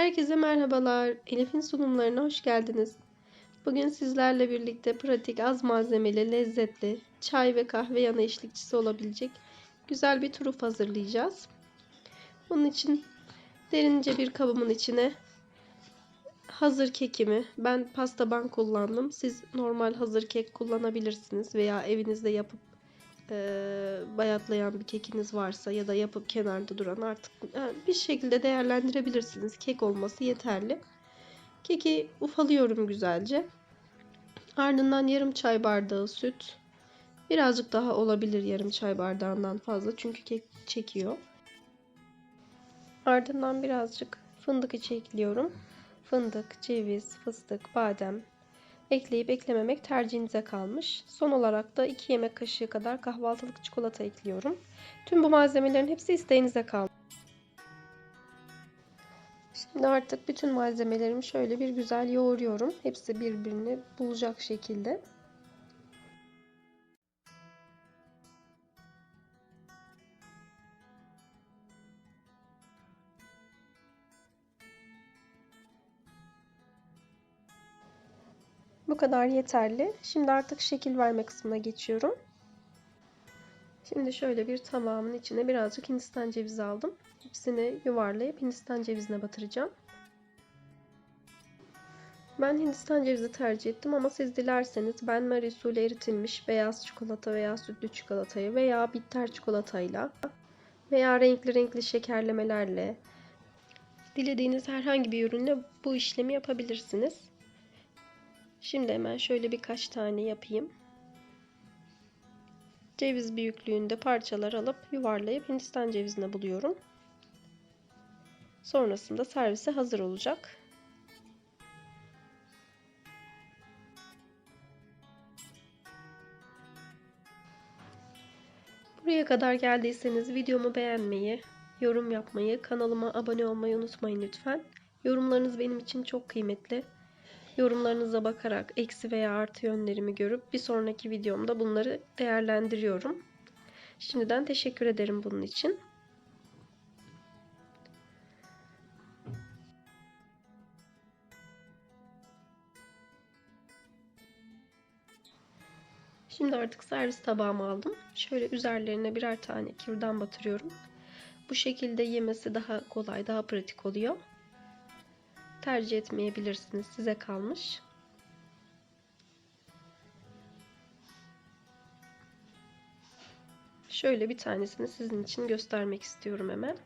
Herkese merhabalar. Elif'in sunumlarına hoş geldiniz. Bugün sizlerle birlikte pratik, az malzemeli, lezzetli, çay ve kahve yanı eşlikçisi olabilecek güzel bir turuf hazırlayacağız. Bunun için derince bir kabımın içine hazır kekimi, ben pasta ban kullandım. Siz normal hazır kek kullanabilirsiniz veya evinizde yapıp e, bayatlayan bir kekiniz varsa ya da yapıp kenarda duran artık yani bir şekilde değerlendirebilirsiniz. Kek olması yeterli. Keki ufalıyorum güzelce. Ardından yarım çay bardağı süt. Birazcık daha olabilir yarım çay bardağından fazla çünkü kek çekiyor. Ardından birazcık fındık içi ekliyorum. Fındık, ceviz, fıstık, badem, ekleyip eklememek tercihinize kalmış. Son olarak da 2 yemek kaşığı kadar kahvaltılık çikolata ekliyorum. Tüm bu malzemelerin hepsi isteğinize kalmış. Şimdi artık bütün malzemelerimi şöyle bir güzel yoğuruyorum. Hepsi birbirini bulacak şekilde. Bu kadar yeterli. Şimdi artık şekil verme kısmına geçiyorum. Şimdi şöyle bir tabağımın içine birazcık hindistan cevizi aldım. Hepsini yuvarlayıp hindistan cevizine batıracağım. Ben hindistan cevizi tercih ettim ama siz dilerseniz ben Marie usulü eritilmiş beyaz çikolata veya sütlü çikolatayı veya bitter çikolatayla veya renkli renkli şekerlemelerle dilediğiniz herhangi bir ürünle bu işlemi yapabilirsiniz. Şimdi hemen şöyle birkaç tane yapayım. Ceviz büyüklüğünde parçalar alıp yuvarlayıp hindistan cevizine buluyorum. Sonrasında servise hazır olacak. Buraya kadar geldiyseniz videomu beğenmeyi, yorum yapmayı, kanalıma abone olmayı unutmayın lütfen. Yorumlarınız benim için çok kıymetli. Yorumlarınıza bakarak eksi veya artı yönlerimi görüp bir sonraki videomda bunları değerlendiriyorum. Şimdiden teşekkür ederim bunun için. Şimdi artık servis tabağıma aldım. Şöyle üzerlerine birer tane kürdan batırıyorum. Bu şekilde yemesi daha kolay, daha pratik oluyor. Tercih etmeyebilirsiniz. Size kalmış. Şöyle bir tanesini sizin için göstermek istiyorum hemen.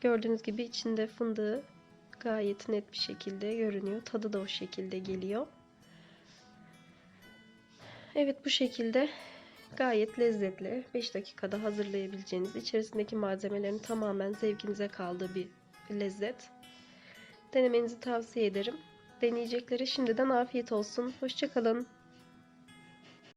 Gördüğünüz gibi içinde fındığı gayet net bir şekilde görünüyor. Tadı da o şekilde geliyor. Evet bu şekilde gayet lezzetli 5 dakikada hazırlayabileceğiniz içerisindeki malzemelerin tamamen zevkinize kaldığı bir lezzet. Denemenizi tavsiye ederim. Deneyeceklere şimdiden afiyet olsun. Hoşçakalın.